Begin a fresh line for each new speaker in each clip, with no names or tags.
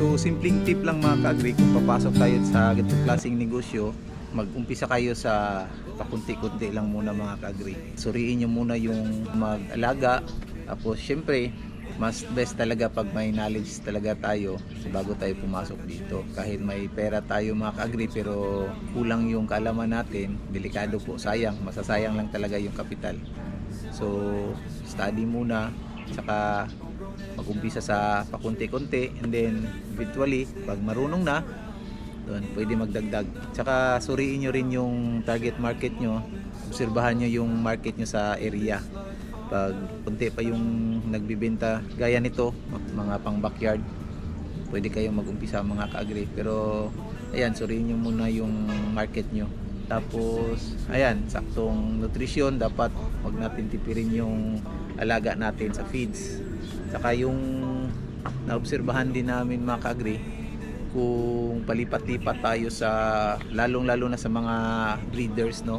So, simpleng tip lang mga ka-agri, kung papasok tayo sa ganitong klaseng negosyo, mag-umpisa kayo sa pakunti-kunti lang muna mga ka-agri. Suriin nyo muna yung mag-alaga, tapos syempre, mas best talaga pag may knowledge talaga tayo bago tayo pumasok dito. Kahit may pera tayo mga ka-agri pero kulang yung kaalaman natin, delikado po, sayang, masasayang lang talaga yung kapital. So, study muna, saka mag-umpisa sa pakunti-kunti and then eventually pag marunong na doon pwede magdagdag. Tsaka suriin nyo rin yung target market nyo. Obserbahan nyo yung market nyo sa area. Pag kunti pa yung nagbibenta gaya nito mga pang backyard pwede kayong mag-umpisa mga ka-agri. Pero ayan suriin nyo muna yung market nyo. Tapos ayan saktong nutrition dapat wag natin tipirin yung alaga natin sa feeds saka yung naobserbahan din namin mga ka-agri kung palipat-lipat tayo sa lalong-lalo na sa mga breeders no?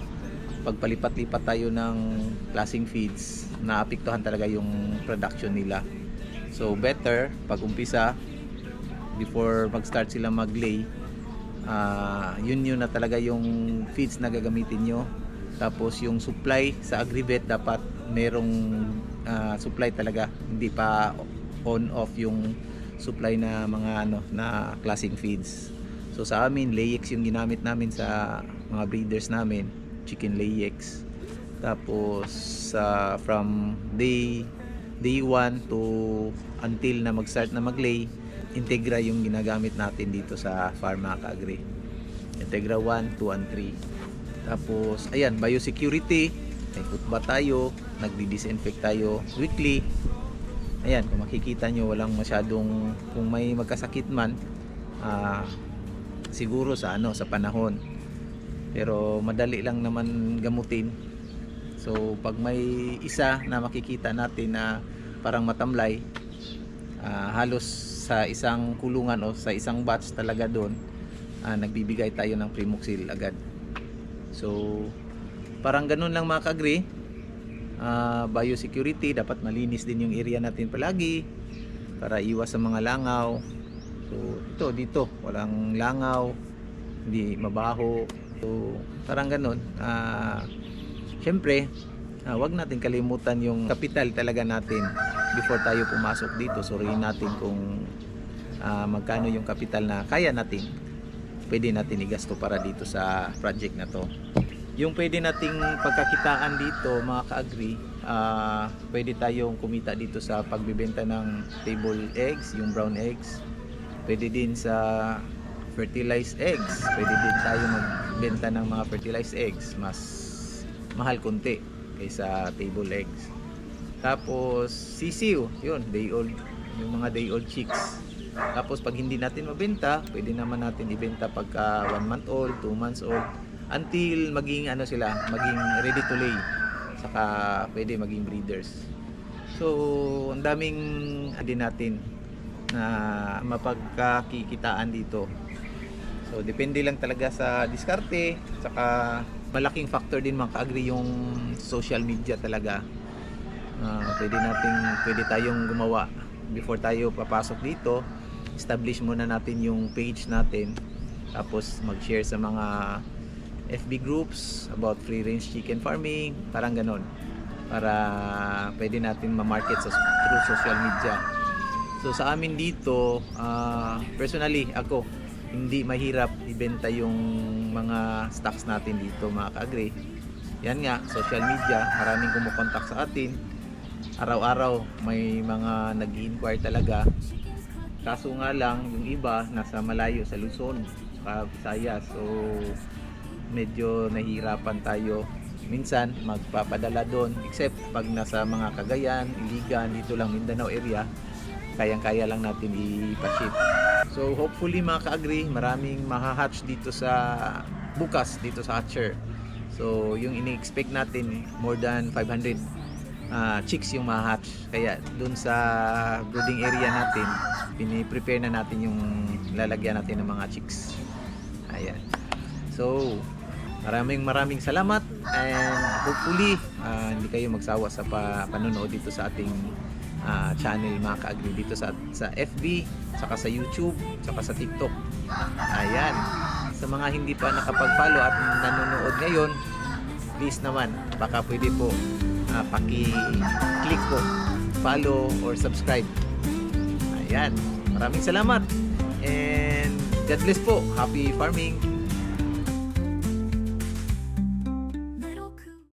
Pag palipat-lipat tayo ng klaseng feeds naapektuhan talaga yung production nila. So better pag umpisa before mag-start sila mag-lay ah, yun yun na talaga yung feeds na gagamitin nyo tapos yung supply sa agribet dapat merong ah, supply talaga hindi pa on off yung supply na mga ano na klaseng feeds. So sa amin layex yung ginamit namin sa mga breeders namin, chicken layex. Tapos sa from day day 1 to until na mag-start na mag-lay, Integra yung ginagamit natin dito sa Pharma Agri. Integra 1, 2, and 3. Tapos ayan, biosecurity, may ba tayo, nagdi-disinfect tayo weekly. Ayan, kung makikita nyo, walang masyadong, kung may magkasakit man, ah, siguro sa ano, sa panahon. Pero madali lang naman gamutin. So, pag may isa na makikita natin na parang matamlay, ah, halos sa isang kulungan o sa isang batch talaga doon, ah, nagbibigay tayo ng Primoxil agad. So, parang ganun lang mga kagri Ah, biosecurity dapat malinis din yung area natin palagi para iwas sa mga langaw. So ito dito walang langaw hindi mabaho. So parang ganun. Ah syempre ah, wag natin kalimutan yung kapital talaga natin before tayo pumasok dito. Suriin natin kung ah, magkano yung kapital na kaya natin pwede natin igasto para dito sa project na to. Yung pwede nating pagkakitaan dito mga ka-agree ah, pwede tayong kumita dito sa pagbibenta ng table eggs yung brown eggs. Pwede din sa fertilized eggs. Pwede din tayo magbenta ng mga fertilized eggs mas mahal konti kaysa table eggs. Tapos sisiw. Yun day old. Yung mga day old chicks tapos pag hindi natin mabenta pwede naman natin ibenta pagka 1 month old 2 months old until maging ano sila, maging ready to lay. Saka pwede maging breeders. So, ang daming din natin na mapagkakikitaan dito. So, depende lang talaga sa diskarte, saka malaking factor din mga ka-agree yung social media talaga. Ah, pwede nating pwede tayong gumawa before tayo papasok dito. Establish muna natin yung page natin tapos mag-share sa mga FB groups about free range chicken farming, parang ganon. Para pwede natin ma-market sa through social media. So sa amin dito, ah, personally ako, hindi mahirap ibenta yung mga stocks natin dito mga ka-agri. Yan nga, social media, maraming kumukontak sa atin. Araw-araw may mga nag inquire talaga. Kaso nga lang, yung iba nasa malayo sa Luzon, sa Visayas. So, medyo nahihirapan tayo minsan magpapadala doon. Except pag nasa mga Cagayan, Iligan, dito lang Mindanao area kayang-kaya lang natin ipaship. So hopefully mga ka-agree maraming mahahatch dito sa bukas dito sa hatcher. So yung ini-expect natin more than 500 ah, chicks yung mahatch kaya doon sa brooding area natin pini-prepare na natin yung lalagyan natin ng mga chicks ayan so Maraming maraming salamat and hopefully ah, hindi kayo magsawa sa pa panonood dito sa ating ah, channel mga ka-agri dito sa, sa FB, saka sa YouTube, saka sa TikTok. Ayan. Sa mga hindi pa nakapag-follow at nanonood ngayon, please naman, baka pwede po ah, paki-click po, follow or subscribe. Ayan. Maraming salamat. And God bless po. Happy farming.